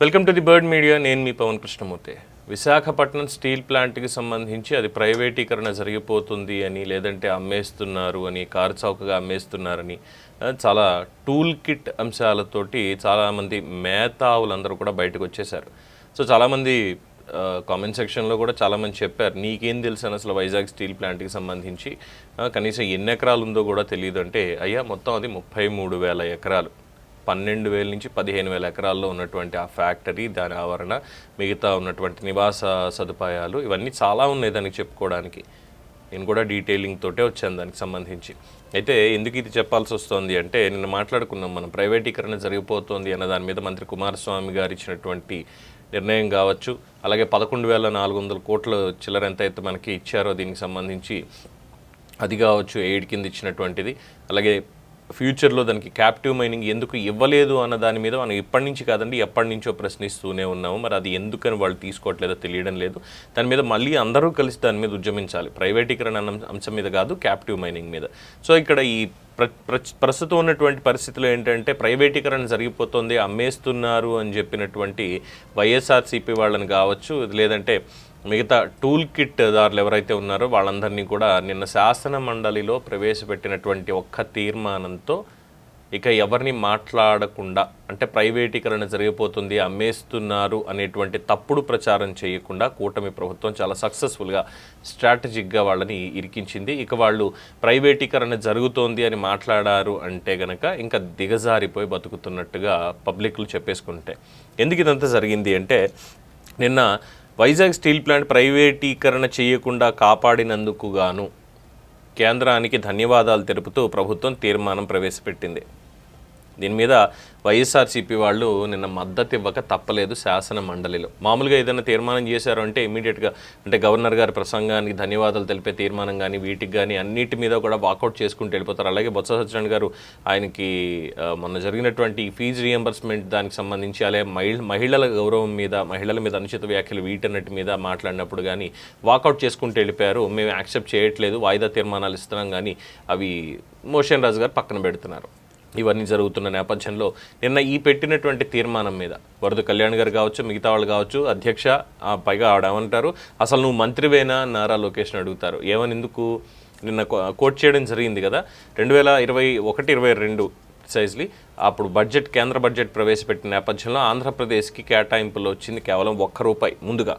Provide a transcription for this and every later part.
Welcome to the bird media నేను మీ Pavan Krishnamurthy. Visakhapatnam steel ప్లాంట్కి సంబంధించి అది ప్రైవేటీకరణ జరిగిపోతుంది అని లేదంటే అమ్మేస్తున్నారు అని కారు చౌకగా అమ్మేస్తున్నారని చాలా టూల్ కిట్ అంశాలతోటి చాలామంది మేధావులందరూ కూడా బయటకు వచ్చేసారు సో చాలామంది కామెంట్ సెక్షన్లో కూడా చాలామంది చెప్పారు నీకేం తెలుసు అసలు వైజాగ్ స్టీల్ ప్లాంట్కి సంబంధించి? కనీసం ఎన్ని ఎకరాలు ఉందో కూడా తెలియదు అంటే అయ్యా మొత్తం అది ముప్పై మూడు వేల ఎకరాలు. పన్నెండు వేల నుంచి పదిహేను వేల ఎకరాల్లో ఉన్నటువంటి ఆ ఫ్యాక్టరీ దాని ఆవరణ మిగతా ఉన్నటువంటి నివాస సదుపాయాలు ఇవన్నీ చాలా ఉన్నాయి దానికి చెప్పుకోవడానికి. నేను కూడా డీటెయిలింగ్ తోటే వచ్చాను దానికి సంబంధించి. అయితే ఎందుకు ఇది చెప్పాల్సి వస్తుంది అంటే నిన్న మాట్లాడుకున్నాం మనం ప్రైవేటీకరణ జరిగిపోతుంది అన్న దాని మీద మంత్రి కుమారస్వామి గారు ఇచ్చినటువంటి నిర్ణయం కావచ్చు అలాగే పదకొండు వేల నాలుగు వందల కోట్ల చిల్లర ఎంత అయితే మనకి ఇచ్చారో దీనికి సంబంధించి అది కావచ్చు ఎయిడ్ కింద ఇచ్చినటువంటిది అలాగే ఫ్యూచర్లో దానికి క్యాప్టివ్ మైనింగ్ ఎందుకు ఇవ్వలేదు అన్న దాని మీద మనం ఇప్పటి నుంచి కాదండి ఎప్పటి నుంచో ప్రశ్నిస్తూనే ఉన్నాము. మరి అది ఎందుకని వాళ్ళు తీసుకోవట్లేదో తెలియడం లేదు. దాని మీద మళ్ళీ అందరూ కలిసి దాని మీద ఉద్యమించాలి. ప్రైవేటీకరణ అన్న అంశం మీద కాదు క్యాప్టివ్ మైనింగ్ మీద. సో ఇక్కడ ఈ ప్ర ప్రస్తుతం ఉన్నటువంటి పరిస్థితిలో ఏంటంటే ప్రైవేటీకరణ జరిగిపోతుంది అమ్మేస్తున్నారు అని చెప్పినటువంటి వైఎస్ఆర్సీపీ వాళ్ళని కావచ్చు లేదంటే మిగతా టూల్ కిట్ దారులు ఎవరైతే ఉన్నారో వాళ్ళందరినీ కూడా నిన్న శాసన మండలిలో ప్రవేశపెట్టినటువంటి ఒక్క తీర్మానంతో ఇక ఎవరిని మాట్లాడకుండా అంటే ప్రైవేటీకరణ జరిగిపోతుంది అమ్మేస్తున్నారు అనేటువంటి తప్పుడు ప్రచారం చేయకుండా కూటమి ప్రభుత్వం చాలా సక్సెస్ఫుల్గా స్ట్రాటజిక్గా వాళ్ళని ఇరికించింది. ఇక వాళ్ళు ప్రైవేటీకరణ జరుగుతోంది అని మాట్లాడారు అంటే గనక ఇంకా దిగజారిపోయి బతుకుతున్నట్టుగా పబ్లిక్లు చెప్పేసుకుంటే. ఎందుకు ఇదంతా జరిగింది అంటే నిన్న వైజాగ్ స్టీల్ ప్లాంట్ ప్రైవేటీకరణ చేయకుండా కాపాడినందుకు గాను కేంద్రానికి ధన్యవాదాలు తెలుపుతూ ప్రభుత్వం తీర్మానం ప్రవేశపెట్టింది. దీని మీద వైఎస్ఆర్సీపీ వాళ్ళు నిన్న మద్దతు ఇవ్వక తప్పలేదు శాసన మండలిలో. మామూలుగా ఏదైనా తీర్మానం చేశారు అంటే ఇమీడియట్గా అంటే గవర్నర్ గారి ప్రసంగానికి ధన్యవాదాలు తెలిపే తీర్మానం కానీ వీటికి కానీ అన్నిటి మీద కూడా వాకౌట్ చేసుకుంటూ వెళ్ళిపోతారు. అలాగే బొత్స సత్యనారాయణ గారు ఆయనకి మొన్న జరిగినటువంటి ఫీజు రియంబర్స్మెంట్ దానికి సంబంధించి అలాగే మహిళల గౌరవం మీద మహిళల మీద అనుచిత వ్యాఖ్యలు వీటన్నిటి మీద మాట్లాడినప్పుడు కానీ వాకౌట్ చేసుకుంటూ వెళ్ళిపోయారు. మేము యాక్సెప్ట్ చేయట్లేదు వాయిదా తీర్మానాలు ఇస్తున్నాం కానీ అవి మోషన్ రాజు గారు పక్కన పెడుతున్నారు. ఇవన్నీ జరుగుతున్న నేపథ్యంలో నిన్న ఈ పెట్టినటువంటి తీర్మానం మీద వరద కళ్యాణ్ గారు కావచ్చు మిగతా వాళ్ళు కావచ్చు అధ్యక్ష ఆ, పైగా ఆవిడ ఏమంటారు అసలు నువ్వు మంత్రివేనా నారా లోకేష్ని అడుగుతారు. ఏమని ఎందుకు? నిన్న కో- కోట్ చేయడం జరిగింది కదా. రెండు వేల ఇరవై ఒకటి ఇరవై రెండు సైజ్లీ అప్పుడు బడ్జెట్ కేంద్ర బడ్జెట్ ప్రవేశపెట్టిన నేపథ్యంలో ఆంధ్రప్రదేశ్కి కేటాయింపులు వచ్చింది కేవలం ఒక్క రూపాయి ముందుగా.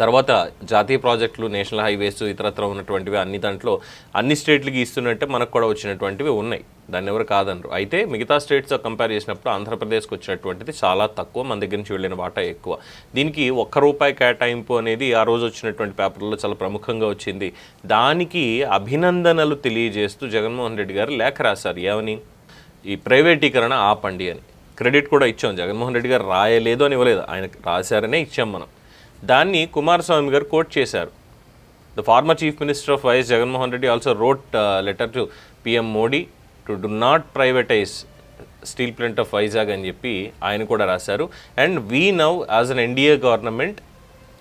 తర్వాత జాతీయ ప్రాజెక్టులు నేషనల్ హైవేస్ ఇతరత్ర ఉన్నటువంటివి అన్ని దాంట్లో అన్ని స్టేట్లకి ఇస్తున్నట్టే మనకు కూడా వచ్చినటువంటివి ఉన్నాయి. దాన్ని ఎవరు కాదనరు. అయితే మిగతా స్టేట్స్తో కంపేర్ చేసినప్పుడు ఆంధ్రప్రదేశ్కి వచ్చినటువంటిది చాలా తక్కువ మన దగ్గర నుంచి వెళ్ళిన వాటా ఎక్కువ. దీనికి ఒక్క రూపాయి కేటాయింపు అనేది ఆ రోజు వచ్చినటువంటి పేపర్లో చాలా ప్రముఖంగా వచ్చింది. దానికి అభినందనలు తెలియజేస్తూ జగన్మోహన్ రెడ్డి గారు లేఖ రాశారు. ఏమని? ఈ ప్రైవేటీకరణ ఆపండి అని. క్రెడిట్ కూడా ఇచ్చాం. జగన్మోహన్ రెడ్డి గారు రాయలేదు అని ఇవ్వలేదు. ఆయన రాశారనే ఇచ్చాం మనం. దాన్ని కుమారస్వామి గారు కోట్ చేశారు. The former chief minister of YS Jaganmohan Reddy also wrote letter to PM Modi to do not privatise steel plant of Vizag అని చెప్పి ఆయన కూడా రాశారు. And we now as an NDA government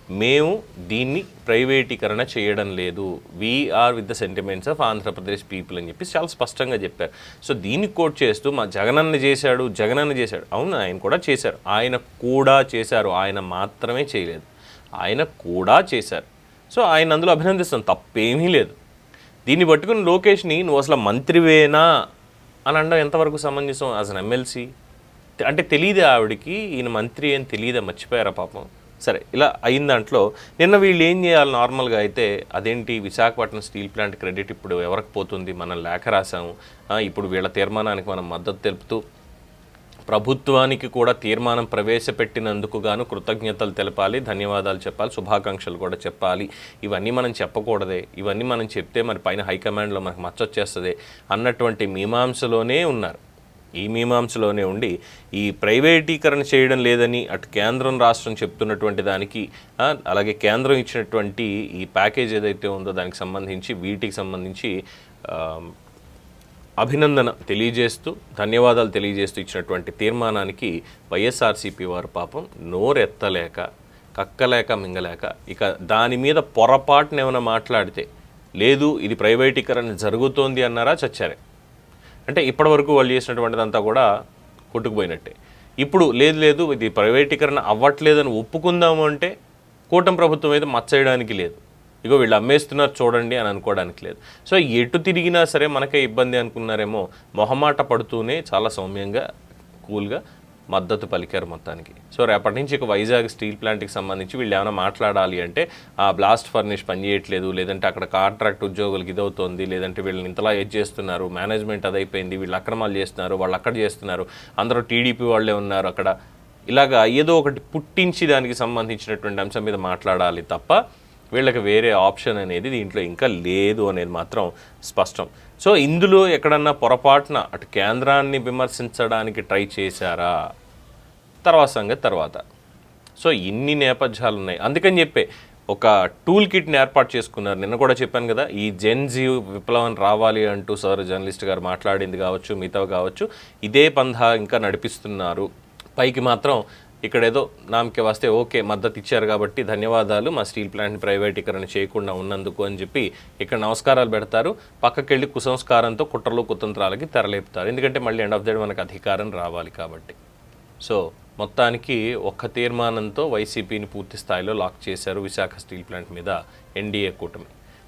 మేము దీన్ని ప్రైవేటీకరణ చేయడం లేదు. We are with the sentiments of Andhra Pradesh people అని చెప్పి చాలా స్పష్టంగా చెప్పారు. సో దీన్ని కోట్ చేస్తూ మా జగనన్న చేశాడు జగనన్న చేశాడు. అవును ఆయన కూడా చేశారు. ఆయన కూడా చేశారు. ఆయన మాత్రమే చేయలేదు. ఆయన కూడా చేశారు. సో ఆయన అందులో అభినందిస్తాం. తప్పేమీ లేదు. దీన్ని పట్టుకుని లోకేష్ని నువ్వు అసలు మంత్రివేనా? అని అనడం ఎంతవరకు సమంజసం? As an MLC? అంటే తెలియదు ఆవిడకి ఈయన మంత్రి అని తెలియదా మర్చిపోయారా పాపం? సరే ఇలా అయిన దాంట్లో నిన్న వీళ్ళు ఏం చేయాలి నార్మల్గా అయితే అదేంటి విశాఖపట్నం స్టీల్ ప్లాంట్ క్రెడిట్ ఇప్పుడు ఎవరికి పోతుంది? మనం లేఖ రాసాము. ఇప్పుడు వీళ్ళ తీర్మానానికి మనం మద్దతు తెలుపుతూ ప్రభుత్వానికి కూడా తీర్మానం ప్రవేశపెట్టినందుకు గాను కృతజ్ఞతలు తెలపాలి ధన్యవాదాలు చెప్పాలి శుభాకాంక్షలు కూడా చెప్పాలి. ఇవన్నీ మనం చెప్పకూడదే ఇవన్నీ మనం చెప్తే మరి పైన హైకమాండ్లో మనకు మచ్చొచ్చేస్తుంది అన్నటువంటి మీమాంసలోనే ఉన్నారు. ఈ మీమాంసలోనే ఉండి ఈ ప్రైవేటీకరణ చేయడం లేదని అటు కేంద్రం రాష్ట్రం చెప్తున్నటువంటి దానికి అలాగే కేంద్రం ఇచ్చినటువంటి ఈ ప్యాకేజ్ ఏదైతే ఉందో దానికి సంబంధించి వీటికి సంబంధించి అభినందన తెలియజేస్తూ ధన్యవాదాలు తెలియజేస్తూ ఇచ్చినటువంటి తీర్మానానికి వైఎస్ఆర్సీపీ వారు పాపం నోరెత్తలేక కక్కలేక మింగలేక ఇక దాని మీద పొరపాటున ఏమైనా మాట్లాడితే లేదు ఇది ప్రైవేటీకరణ జరుగుతోంది అన్నారా చచ్చారే. అంటే ఇప్పటివరకు వాళ్ళు చేసినటువంటిదంతా కూడా కొట్టుకుపోయినట్టే. ఇప్పుడు లేదు లేదు ఇది ప్రైవేటీకరణ అవ్వట్లేదని ఒప్పుకుందాము అంటే కూటమి ప్రభుత్వం అయితే మచ్చయడానికి లేదు. ఇగో వీళ్ళు అమ్మేస్తున్నారు చూడండి అని అనుకోవడానికి లేదు. సో ఎటు తిరిగినా సరే మనకే ఇబ్బంది అనుకున్నారేమో మొహమాట పడుతూనే చాలా సౌమ్యంగా కూల్గా మద్దతు పలికారు మొత్తానికి. సో రేపటి నుంచి ఇక వైజాగ్ స్టీల్ ప్లాంట్కి సంబంధించి వీళ్ళు ఏమైనా మాట్లాడాలి అంటే ఆ బ్లాస్ట్ ఫర్నిష్ పనిచేయట్లేదు లేదంటే అక్కడ కాంట్రాక్ట్ ఉద్యోగులకు ఇదవుతోంది లేదంటే వీళ్ళని ఇంతలా ఏది చేస్తున్నారు మేనేజ్మెంట్ అదైపోయింది వీళ్ళు అక్రమాలు చేస్తున్నారు వాళ్ళు అక్కడ చేస్తున్నారు అందరూ టీడీపీ వాళ్ళే ఉన్నారు అక్కడ. ఇలాగా ఏదో ఒకటి పుట్టించి దానికి సంబంధించినటువంటి అంశం మీద మాట్లాడాలి తప్ప వీళ్ళకి వేరే ఆప్షన్ అనేది దీంట్లో ఇంకా లేదు అనేది మాత్రం స్పష్టం. సో ఇందులో ఎక్కడన్నా పొరపాటున అటు కేంద్రాన్ని విమర్శించడానికి ట్రై చేశారా? తర్వాత సంగతి తర్వాత. సో ఇన్ని నేపథ్యాలు ఉన్నాయి అందుకని చెప్పే ఒక టూల్ కిట్ని ఏర్పాటు చేసుకున్నారు. నిన్న కూడా చెప్పాను కదా ఈ జెన్జీ విప్లవం రావాలి అంటూ సార్ జర్నలిస్ట్ గారు మాట్లాడింది కావచ్చు మిగతా కావచ్చు ఇదే పంధా ఇంకా నడిపిస్తున్నారు. పైకి మాత్రం ఇక్కడ ఏదో నామకే వస్తే ఓకే మద్దతు ఇచ్చారు కాబట్టి ధన్యవాదాలు. మా స్టీల్ ప్లాంట్ ప్రైవేటీకరణ చేయకుండా ఉన్నందుకు అని చెప్పి ఇక్కడ నమస్కారాలు పెడతారు. పక్కకెళ్ళి కుసంస్కారంతో కుట్రలు కుతంత్రాలకి తెరలేపుతారు. ఎందుకంటే మళ్ళీ ఎండ్ ఆఫ్ ద డే మనకు అధికారం రావాలి కాబట్టి. సో మొత్తానికి ఒక్క తీర్మానంతో వైసీపీని పూర్తి స్థాయిలో లాక్ చేశారు విశాఖ స్టీల్ ప్లాంట్ మీద ఎన్డీఏ కూటమి.